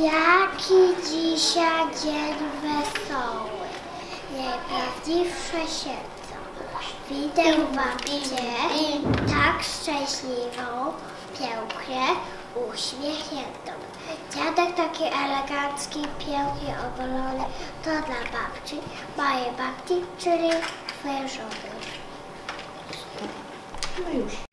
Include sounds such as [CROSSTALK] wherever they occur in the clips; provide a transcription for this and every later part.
Jaki dzisiaj dzień wesoły, najprawdziwsze siedzą. Widzę babcię tak szczęśliwą, pięknie, uśmiechniętą. Dziadek taki elegancki, pięknie ogolony, to dla babci, mojej babci, czyli twojej żony. No już.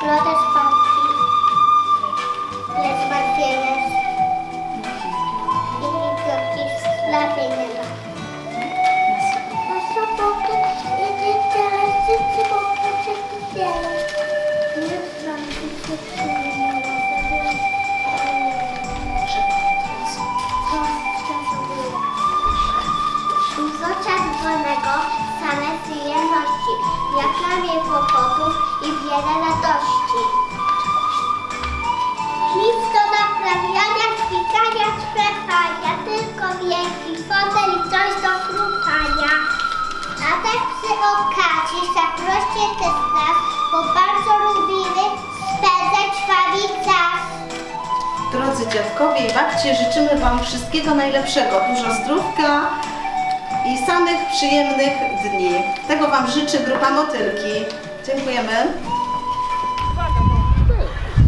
Spałki. Lecz martwienie i wielki ślady nie ma. A soboty idzie teraz życie, bo poczekaj wiele. Nie znam się przyjemnego, Dużo czas wolnego, same przyjemności, jak na mnie kłopotów i wiele fotel i coś do chrupania. A tak przy okazji zaproście też nas, bo bardzo lubimy spędzać wami czas. Drodzy dziadkowie i babcie, życzymy Wam wszystkiego najlepszego, dużo zdrówka i samych przyjemnych dni. Tego Wam życzy grupa Motylki. Dziękujemy.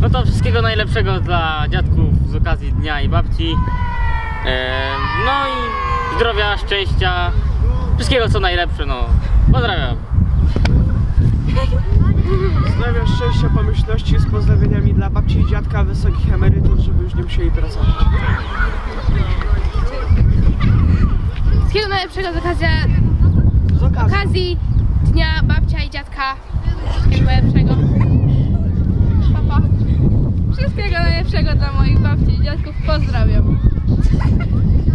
No to wszystkiego najlepszego dla dziadków z okazji dnia i babci. No i zdrowia, szczęścia, wszystkiego co najlepsze, no. Pozdrawiam. Zdrowia, szczęścia, pomyślności z pozdrowieniami dla babci i dziadka, wysokich emerytur, żeby już nie musieli pracować. Wszystkiego najlepszego z okazji, Z okazji. okazji Dnia Babcia i Dziadka. Wszystkiego najlepszego. Papa. Wszystkiego najlepszego dla moich babci i dziadków. Pozdrawiam.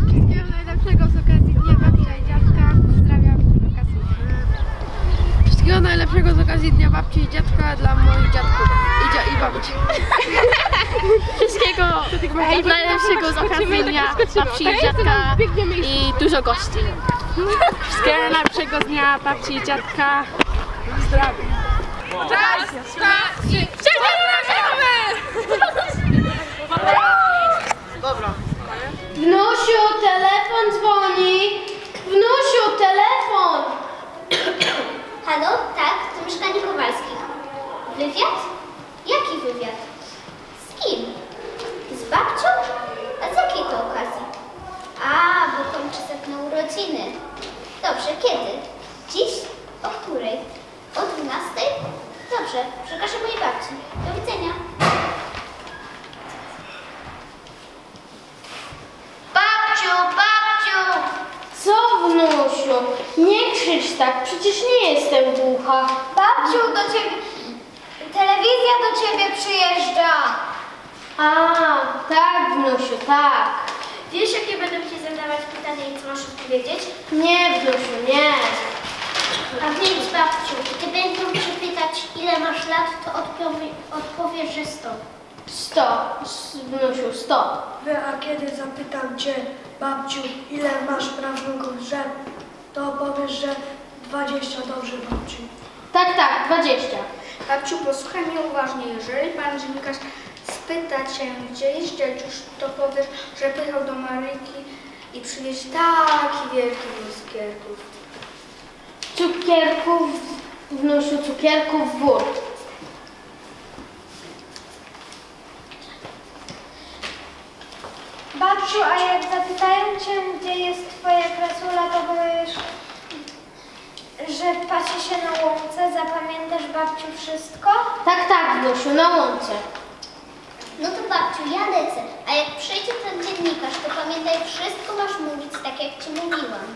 Wszystkiego najlepszego z okazji Dnia Babcia i Dziadka. Pozdrawiam. Wszystkiego najlepszego z okazji Dnia Babci i Dziadka dla moich dziadków i, dzia- i babci. [LAUGHS] Wszystkiego najlepszego z okazji dnia babci i dziadka i dużo gości. Wszystkiego najlepszego z dnia babci i dziadka. Raz, dwa, trzy. Wszystkiego Wnusiu, telefon dzwoni! Wnusiu, telefon! Halo? Tak, to mieszkanie Kowalskich. Wywiad? Jaki wywiad? Z kim? Z babcią? A z jakiej to okazji? A, bo kończy na urodziny. Dobrze, kiedy? Dziś? O której? O 12? Dobrze, przekażę mojej babci. Do widzenia. Babciu, babciu! Co, wnusiu? Nie krzycz tak, przecież nie jestem głucha. Babciu, do ciebie... Telewizja do ciebie przyjeżdża. A, tak, wnusiu, tak. Wiesz, jakie będą ci zadawać pytania i co masz odpowiedzieć? Nie, wnusiu, nie. A więc, babciu, gdy będą cię pytać, ile masz lat, to odpowie, odpowiesz, że sto. Sto, wnusiu, sto. Wy, a kiedy zapytam cię, babciu, ile masz prawnuków, że to powiesz, że 20 dobrze, babciu. Tak, tak, dwadzieścia. Babciu, posłuchaj mnie uważnie. Jeżeli pan dziennikarz spyta cię, gdzie jest dzieciuś, to powiesz, że pojechał do Maryjki i przywieźć taki wielki wóz cukierków. Cukierków, wnusiu, cukierków wór. Babciu, a jak zapytają cię, gdzie jest twoja krasula, to powiesz, że pasie się na łące. Zapamiętasz, babciu, wszystko? Tak, tak, wnusiu, na łące. No to babciu, ja lecę. A jak przyjdzie ten dziennikarz, to pamiętaj, wszystko masz mówić tak, jak ci mówiłam.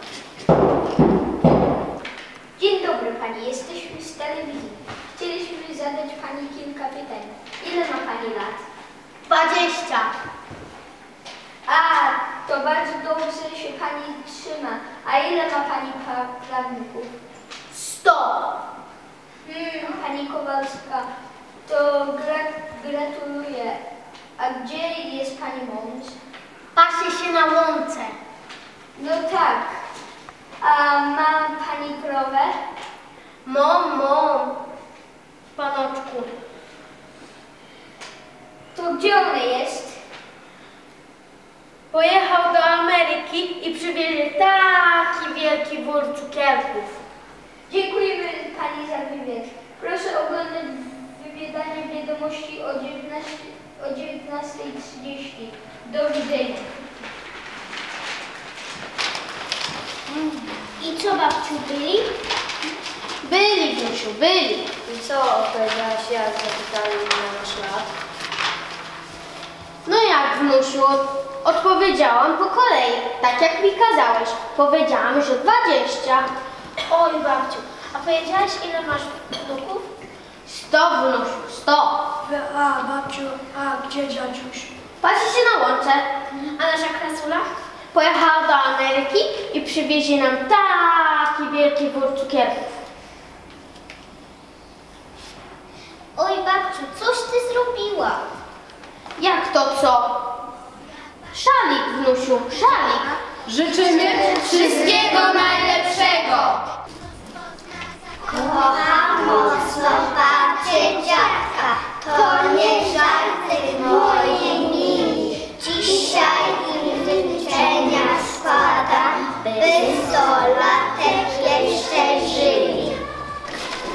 Dzień dobry Pani, jesteśmy z telewizji. Chcieliśmy zadać Pani kilka pytań. Ile ma Pani lat? Dwadzieścia. A, to bardzo dobrze się pani trzyma. A ile ma pani pra- prawników? Sto. Hmm, pani Kowalska, to gra- gratuluję. A gdzie jest pani mąż? Pasie się na łące. No tak. A ma pani krowę? Mom, mom. Panoczku. To gdzie ona jest? Pojechał do Ameryki i przywiezie taki wielki wór cukierków. Dziękujemy pani za wywiad. Proszę oglądać wywiadanie wiadomości o 19 o 19.30. Do widzenia. I co babciu byli? Byli, Wnusiu, byli. I co odpowiedziałaś jak zapytali na nasz lat? No jak, Wnusiu, odpowiedziałam po kolei, tak jak mi kazałeś. Powiedziałam, że dwadzieścia. Oj babciu, a powiedziałaś ile masz wnuków? Sto, Wnusiu, sto. A babciu, a gdzie dziadziuś? Patrzy się na łące. A nasza krasula? Pojechała do Ameryki i przywiezie nam taki wielki wór cukierków. Oj babciu, coś ty zrobiła. Jak to co? Szalik, Wnusiu, szalik. Życzymy Wszystkiego najlepszego. Kocham mocno babcię dziadka, to nie żarty moi mili. Dzisiaj im życzenia składam, by sto latek jeszcze żyli.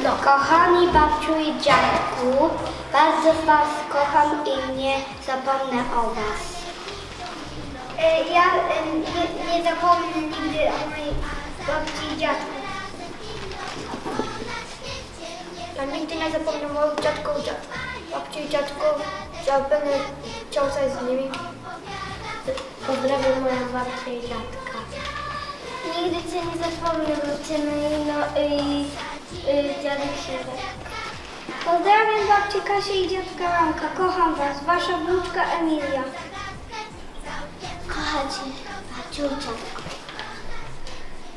No, kochani babciu i dziadku, bardzo was kocham i nie zapomnę o was. E, Ja e, nie, nie zapomnę nigdy o mojej babci i dziadku. Ja nigdy nie zapomnę moich dziadków, dziad, babci i dziadków. Ja będę chciał coś z nimi. Pozdrawiam moją babcię i dziadka. Nigdy cię nie zapomnę, Lucyny no, i y, dziadek Sylwek. Pozdrawiam babcię Kasię i dziadka Ramka. Kocham was. Wasza wnuczka Emilia. Kocham cię, babciu i dziadku.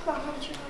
Kocham cię,